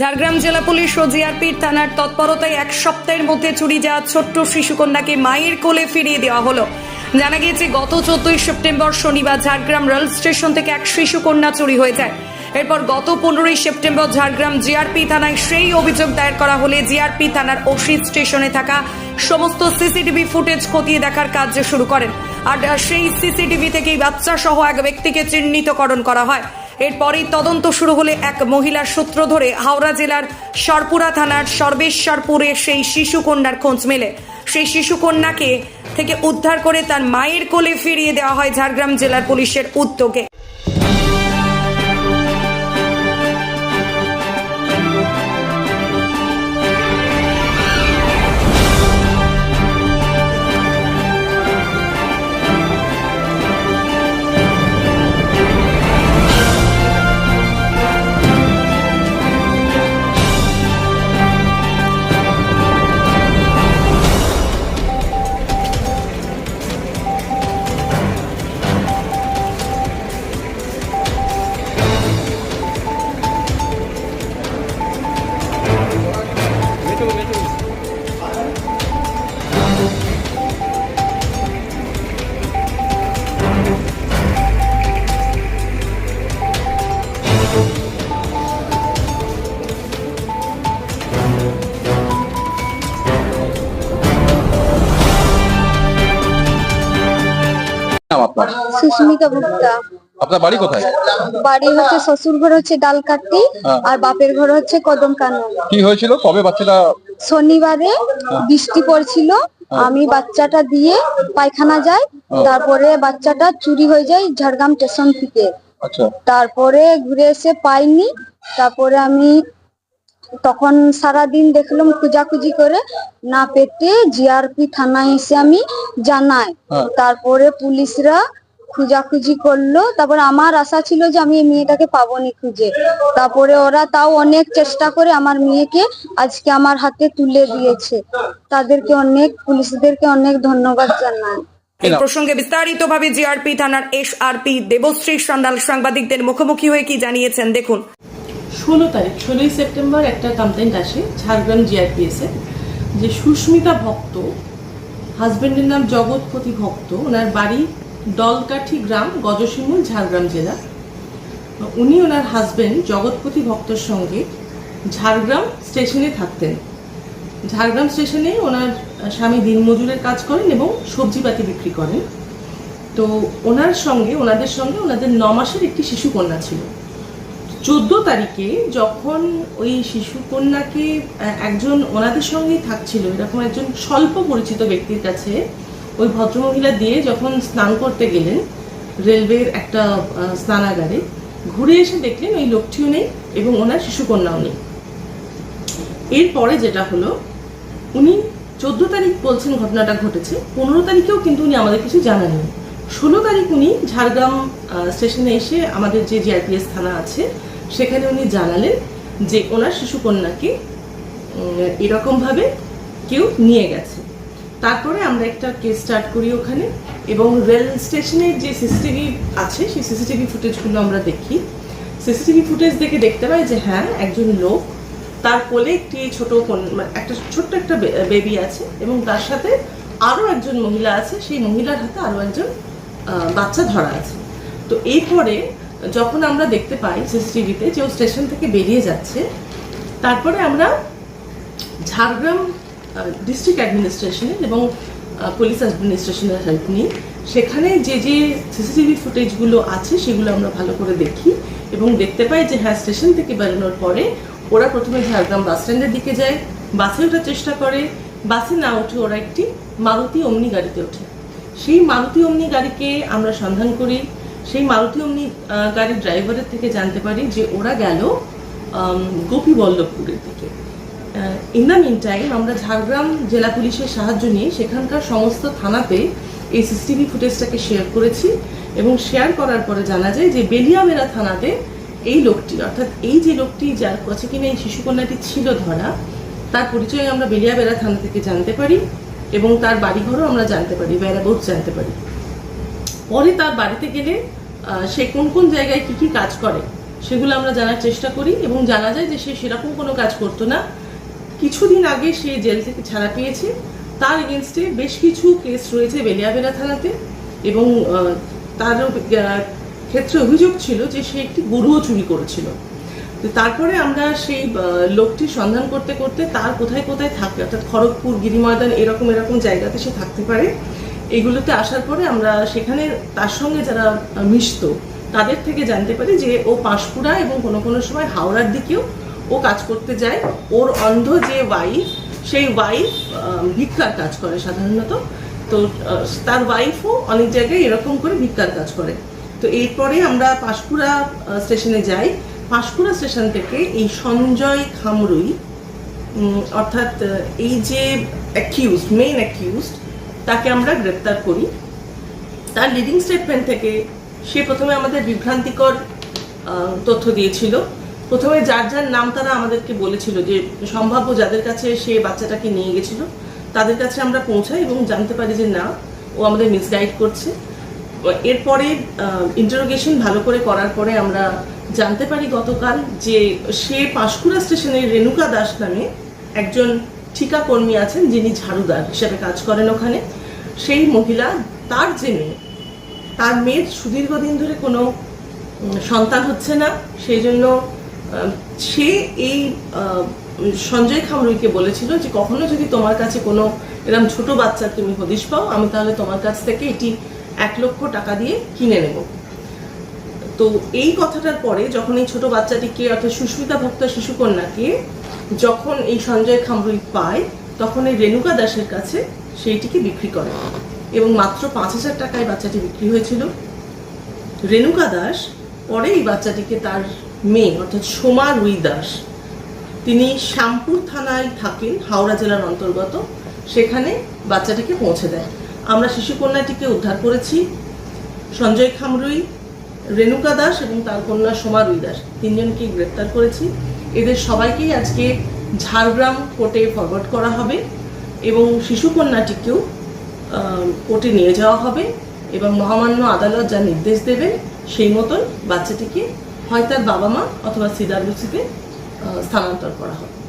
ঝাড়গ্রাম জেলা পুলিশ ও জিআরপির থানার তৎপরতায় এক সপ্তাহের মধ্যে চুরি যাওয়া ছোট্ট শিশুকন্যাকে মায়ের কোলে ফিরিয়ে দেওয়া হলো। জানা গিয়েছে, গত চোদ্দই সেপ্টেম্বর শনিবার ঝাড়গ্রাম রেল স্টেশন থেকে এক শিশুকন্যা চুরি হয়ে যায়। এরপর গত পনেরোই সেপ্টেম্বর ঝাড়গ্রাম জিআরপি থানায় সেই অভিযোগ দায়ের করা হলে জিআরপি থানার ওসি স্টেশনে থাকা সমস্ত সিসিটিভি ফুটেজ খতিয়ে দেখার কাজ শুরু করেন। আর সেই সিসিটিভি থেকেই বাচ্চা সহ এক ব্যক্তিকে চিহ্নিতকরণ করা হয়। এরপরেই তদন্ত শুরু হলে এক মহিলার সূত্র ধরে হাওড়া জেলার সরপুরা থানার সর্বেশ্বরপুরে সেই শিশুকন্যার খোঁজ মেলে। সেই শিশুকন্যাকে থেকে উদ্ধার করে তার মায়ের কোলে ফিরিয়ে দেওয়া হয় ঝাড়গ্রাম জেলার পুলিশের উদ্যোগে। সুস্মিতা গুপ্তা। আপনার বাড়ি কোথায়? বাড়ি হচ্ছে শ্বশুর ঘর হচ্ছে ডালকাটি হ্যাঁ। আর বাপের ঘর হচ্ছে কদম কানন কি হয়েছিল? কবে বাচ্চাটা শনিবারে বৃষ্টি পড়ছিল। আমি বাচ্চাটা দিয়ে পায়খানা যাই তারপরে বাচ্চাটা চুরি হয়ে যায় ঝাড়গ্রাম স্টেশন থেকে। আচ্ছা। তারপরে ঘুরে এসে পাইনি। তারপরে আমি তখন সারা দিন দেখলাম খুঁজাখুঁজি করে না পেতে জিআরপি থানায় এসে আমি জানাই। হ্যাঁ। তারপরে পুলিশরা খুঁজাখুঁজি করল। তারপর আমার আশা ছিল যে আমি এই মেয়েটাকে পাবনি খুঁজে। তারপরে ওরা তাও অনেক চেষ্টা করে আমার মেয়েকে আজকে আমার হাতে তুলে দিয়েছে। তাদেরকে অনেক পুলিশদেরকে অনেক ধন্যবাদ জানাই। এই প্রসঙ্গে বিস্তারিতভাবে জিআরপি থানার এসআরপি দেবশ্রী সান্যাল সাংবাদিকদের মুখোমুখি হয়ে কি জানিয়েছেন দেখুন। ষোলো তারিখ ষোলোই সেপ্টেম্বর একটা কমপ্লেন্ট আসে ঝাড়গ্রাম জিআরপিএসে যে সুস্মিতা ভক্ত হাজবেন্ডের নাম জগৎপতি ভক্ত ওনার বাড়ি দলকাঠি গ্রাম, গজসিমুল, ঝাড়গ্রাম জেলা। উনি ওনার হাজবেন্ড জগৎপতি ভক্তর সঙ্গে ঝাড়গ্রাম স্টেশনে থাকতেন। ঝাড়গ্রাম স্টেশনে ওনার স্বামী দিনমজুরের কাজ করেন এবং সবজিপাতি বিক্রি করেন। তো ওনার সঙ্গে, ওনাদের সঙ্গে ওনাদের ন মাসের একটি শিশু কন্যা ছিল। চোদ্দ তারিখে যখন ওই শিশু কন্যাকে একজন ওনাদের সঙ্গেই থাকছিল, এরকম একজন স্বল্প পরিচিত ব্যক্তির কাছে ওই ভদ্রমহিলা দিয়ে যখন স্নান করতে গেলেন, রেলওয়ের একটা স্নানাগারে, ঘুরে এসে দেখলেন ওই লোকটিও নেই এবং ওনার শিশুকন্যাও নেই। এরপরে যেটা হলো, উনি চোদ্দ তারিখ বলছেন ঘটনাটা ঘটেছে, পনেরো তারিখেও কিন্তু উনি আমাদের কিছু জানাননি। ষোলো তারিখ উনি ঝাড়গ্রাম স্টেশনে এসে আমাদের যে জিআরপিএস থানা আছে, সেখানে উনি জানালেন যে ওনার শিশুকন্যাকে এরকমভাবে কেউ নিয়ে গেছে। তারপরে আমরা একটা কেস স্টার্ট করি ওখানে, এবং রেল স্টেশনের যে সিসিটিভি আছে, সেই সিসিটিভি ফুটেজগুলো আমরা দেখি। সিসিটিভি ফুটেজ দেখে দেখতে পাই যে হ্যাঁ একজন লোক, তার কোলে একটি ছোট মানে একটা ছোট্ট একটা বেবি আছে, এবং তার সাথে আরও একজন মহিলা আছে, সেই মহিলার হাতে আরও একজন বাচ্চা ধরা আছে। তো এরপরে যখন আমরা দেখতে পাই সিসিটিভিতে যে ও স্টেশন থেকে বেরিয়ে যাচ্ছে, তারপরে আমরা ঝাড়গ্রাম ডিস্ট্রিক্ট অ্যাডমিনিস্ট্রেশনের এবং পুলিশ অ্যাডমিনিস্ট্রেশনের হেল্প নিই। সেখানে যে যে সিসিটিভি ফুটেজগুলো আছে, সেগুলো আমরা ভালো করে দেখি এবং দেখতে পাই যে হ্যাঁ স্টেশন থেকে বেরোনোর পরে ওরা প্রথমে ঝাড়গ্রাম বাস স্ট্যান্ডের দিকে যায় বাসে ওঠার চেষ্টা করে বাসে না উঠে ওরা একটি মারুতি অমনি গাড়িতে ওঠে। সেই মারুতি অমনি গাড়িকে আমরা সন্ধান করি, সেই মারুতি অমনি গাড়ির ড্রাইভারের থেকে জানতে পারি যে, ওরা গেল গোপী বল্লভপুরের দিকে। ইন দ্য মিন টাইম আমরা ঝাড়গ্রাম জেলা পুলিশের সাহায্য নিয়ে সেখানকার সমস্ত থানাতে এই সিসিটিভি ফুটেজটাকে শেয়ার করেছি এবং শেয়ার করার পরে জানা যায় যে বেলিয়াবেড়া থানাতে এই লোকটি, অর্থাৎ এই যে লোকটি যার কাছে কিনা এই শিশুকন্যাটি ছিল ধরা, তার পরিচয় আমরা বেলিয়াবেড়া থানা থেকে জানতে পারি এবং তার বাড়িঘরও আমরা জানতে পারি বেড়াবোধ জানতে পারি। পরে তার বাড়িতে গেলে সে কোন কোন জায়গায় কি কি কাজ করে, সেগুলো আমরা জানার চেষ্টা করি এবং জানা যায় যে সে সেরকম কোনো কাজ করতো না। কিছুদিন আগে সে জেল থেকে ছাড়া পেয়েছে। তার এগেনস্টে বেশ কিছু কেস রয়েছে বেলিয়াবেড়া থানাতে এবং তার ক্ষেত্রে অভিযোগ ছিল যে সে একটি গরুও চুরি করেছিল। তারপরে আমরা সেই আহ, লোকটির সন্ধান করতে করতে তার কোথায় কোথায় থাকে অর্থাৎ খড়গপুর গিরি ময়দান এরকম এরকম জায়গাতে সে থাকতে পারে। এগুলোতে আসার পরে আমরা সেখানে তার সঙ্গে যারা মিশতো তাদের থেকে জানতে পারি যে ও পাঁশকুড়া এবং কোনো কোনো সময় হাওড়ার দিকেও ও কাজ করতে যায়। ওর অন্ধ যে ওয়াইফ সেই ওয়াইফ ভিক্ষার কাজ করে সাধারণত। তো তার ওয়াইফও অনেক জায়গায় এরকম করে ভিক্ষার কাজ করে। তো এরপরে আমরা পাঁশকুড়া স্টেশনে যাই। পাঁশকুড়া স্টেশন থেকে এই সঞ্জয় খামরুই অর্থাৎ এই যে অ্যাকিউজড মেইন অ্যাকিউজড তাকে আমরা গ্রেপ্তার করি। তার লিডিং স্টেটমেন্ট থেকে সে প্রথমে আমাদের বিভ্রান্তিকর তথ্য দিয়েছিল। প্রথমে যার যার নাম তারা আমাদেরকে বলেছিল যে সম্ভাব্য যাদের কাছে সে বাচ্চাটাকে নিয়ে গেছিল, তাদের কাছে আমরা পৌঁছাই এবং জানতে পারি যে না, ও আমাদের মিসগাইড করছে। এরপরে ইন্টারোগেশন ভালো করে করার পরে আমরা জানতে পারি গতকাল যে সে পাঁশকুড়া স্টেশনের রেণুকা দাস নামে একজন ঠিকা কর্মী আছেন যিনি ঝাড়ুদার হিসেবে কাজ করেন ওখানে। সেই মহিলা, তার যে মেয়ে, তার মেয়ের সুদীর্ঘদিন ধরে কোনো সন্তান হচ্ছে না। সেই জন্য সে এই সঞ্জয় খামরুইকে বলেছিল যে কখনো যদি তোমার কাছে কোনো এরকম ছোট বাচ্চার তুমি হদিশ পাও, আমি তাহলে তোমার কাছ থেকে এটি এক লক্ষ টাকা দিয়ে কিনে নেব। তো এই কথাটার পরে যখন এই ছোট বাচ্চাটিকে, অর্থাৎ সুস্মিতা ভক্ত শিশুকন্যাকে, যখন এই সঞ্জয় খামরুই পায়, তখন এই রেণুকা দাসের কাছে সেইটিকে বিক্রি করে এবং মাত্র পাঁচ হাজার টাকায় বাচ্চাটি বিক্রি হয়েছিল। রেণুকা দাস পরে এই বাচ্চাটিকে তার মেয়ে, অর্থাৎ সোমা রুই দাস, তিনি শ্যামপুর থানায় থাকেন, হাওড়া জেলার অন্তর্গত। সেখানে বাচ্চাটিকে পৌঁছে দেয়। আমরা শিশুকন্যাটিকে উদ্ধার করেছি। সঞ্জয় খামরুই, রেণুকা দাস এবং তার কন্যা সোমা রুই দাস, তিনজনকেই গ্রেপ্তার করেছি। এদের সবাইকেই আজকে ঝাড়গ্রাম কোর্টে ফরওয়ার্ড করা হবে এবং শিশুকন্যাটিকেও কোর্টে নিয়ে যাওয়া হবে। এবং মহামান্য আদালত যা নির্দেশ দেবে সেই মতন বাচ্চাটিকে হয় তার বাবা মা অথবা সিডাব্লিউসিতে স্থানান্তর করা হবে।